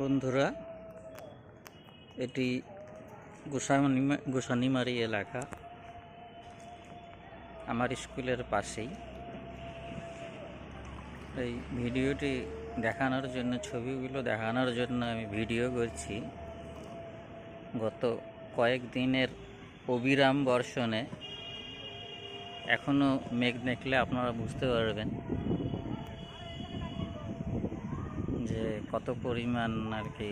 বন্ধুরা, এটি গোসানি গোসানিমারি এলাকা। আমার স্কুলের পাশেই। এই ভিডিওটি দেখানোর জন্য, ছবিগুলো দেখানোর জন্য আমি ভিডিও করছি। গত কয়েকদিনের অবিরাম বর্ষণে এখনও মেঘ দেখলে আপনারা বুঝতে পারবেন যে কত পরিমাণ আর কি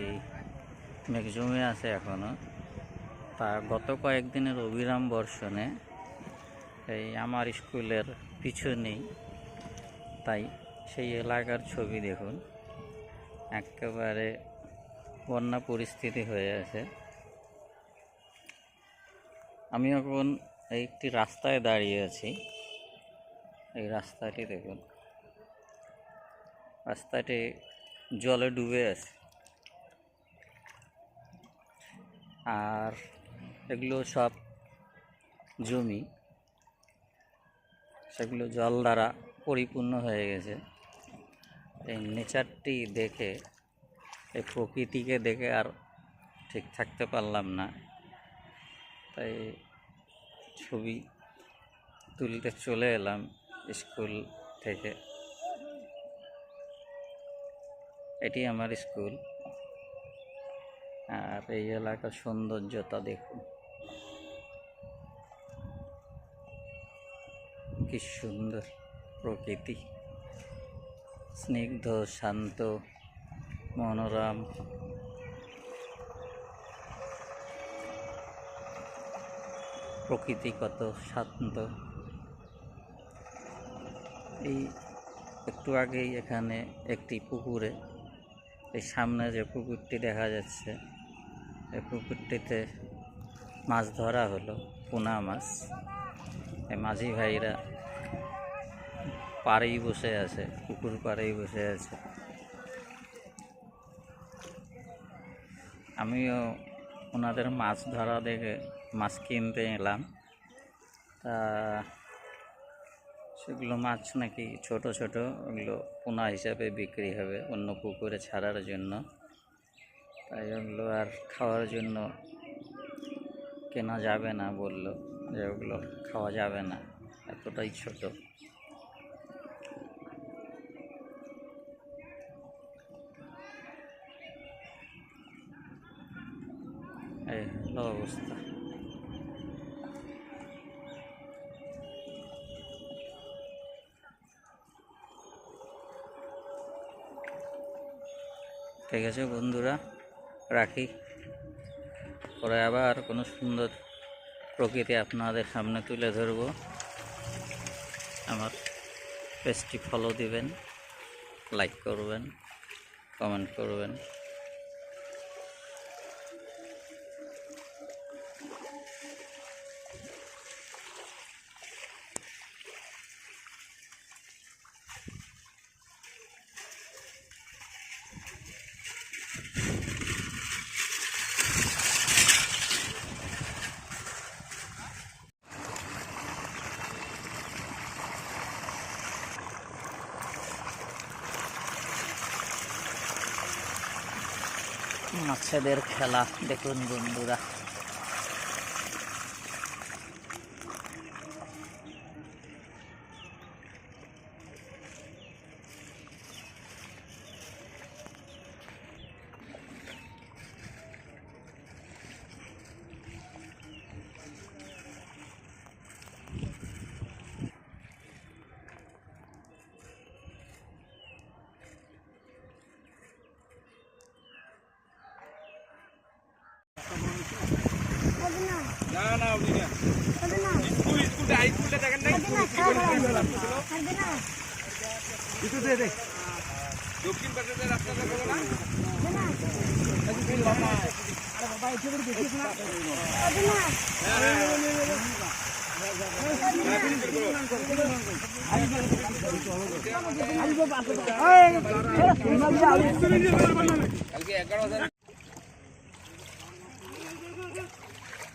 মেঘ জমে আছে এখনও তা গত কয়েকদিনের অবিরাম বর্ষণে এই আমার স্কুলের পিছনেই, তাই সেই এলাকার ছবি দেখুন। একেবারে বন্যা পরিস্থিতি হয়ে আছে। আমি এখন একটি রাস্তায় দাঁড়িয়ে আছি। এই রাস্তাটি দেখুন। রাস্তাটি জলে ডুবে আছে। আর এগুলো সব জমি, সেগুলো জল দ্বারা পরিপূর্ণ হয়ে গেছে। এই নেচারটি দেখে, এই প্রকৃতিকে দেখে আর ঠিক থাকতে পারলাম না। তাই ছবি তুলতে চলে এলাম স্কুল থেকে। এটি আমার স্কুল। আর এই এলাকার সৌন্দর্যতা দেখুন। কি সুন্দর প্রকৃতি। স্নিগ্ধ, শান্ত, মনোরম। প্রকৃতি কত শান্ত। এই একটু আগেই এখানে একটি পুকুরে এই সামনে যে পুকুরটি দেখা যাচ্ছে, এই পুকুরটিতে মাছ ধরা হলো, পোনা মাছ। এই মাঝি ভাইরা পাড়েই বসে আছে, পুকুর পাড়েই বসে আছে। আমিও ওনাদের মাছ ধরা দেখে মাছ কিনতে এলাম। তা সেগুলো মাছ নাকি ছোট ছোট ওগুলো পোনা হিসাবে বিক্রি হবে অন্য পুকুরে ছাড়ার জন্য। তাই ওগুলো আর খাওয়ার জন্য কেনা যাবে না বলল যে ওগুলো খাওয়া যাবে না, এতটাই ছোট। এই হলো অবস্থা। ঠিক আছে বন্ধুরা? রাখি। পরে আবার কোনো সুন্দর প্রকৃতি আপনাদের সামনে তুলে ধরব। আমার পেজটি ফলো দিবেন লাইক করবেন কমেন্ট করবেন। মাছেদের খেলা দেখুন বন্ধুরা। না না আপনি না। স্কুল স্কুলটা হাই স্কুলটা দেখেন না একটু দে দে। দক্ষিণ পাশের রাস্তাটা বলো না? কালকে এগারো হাজার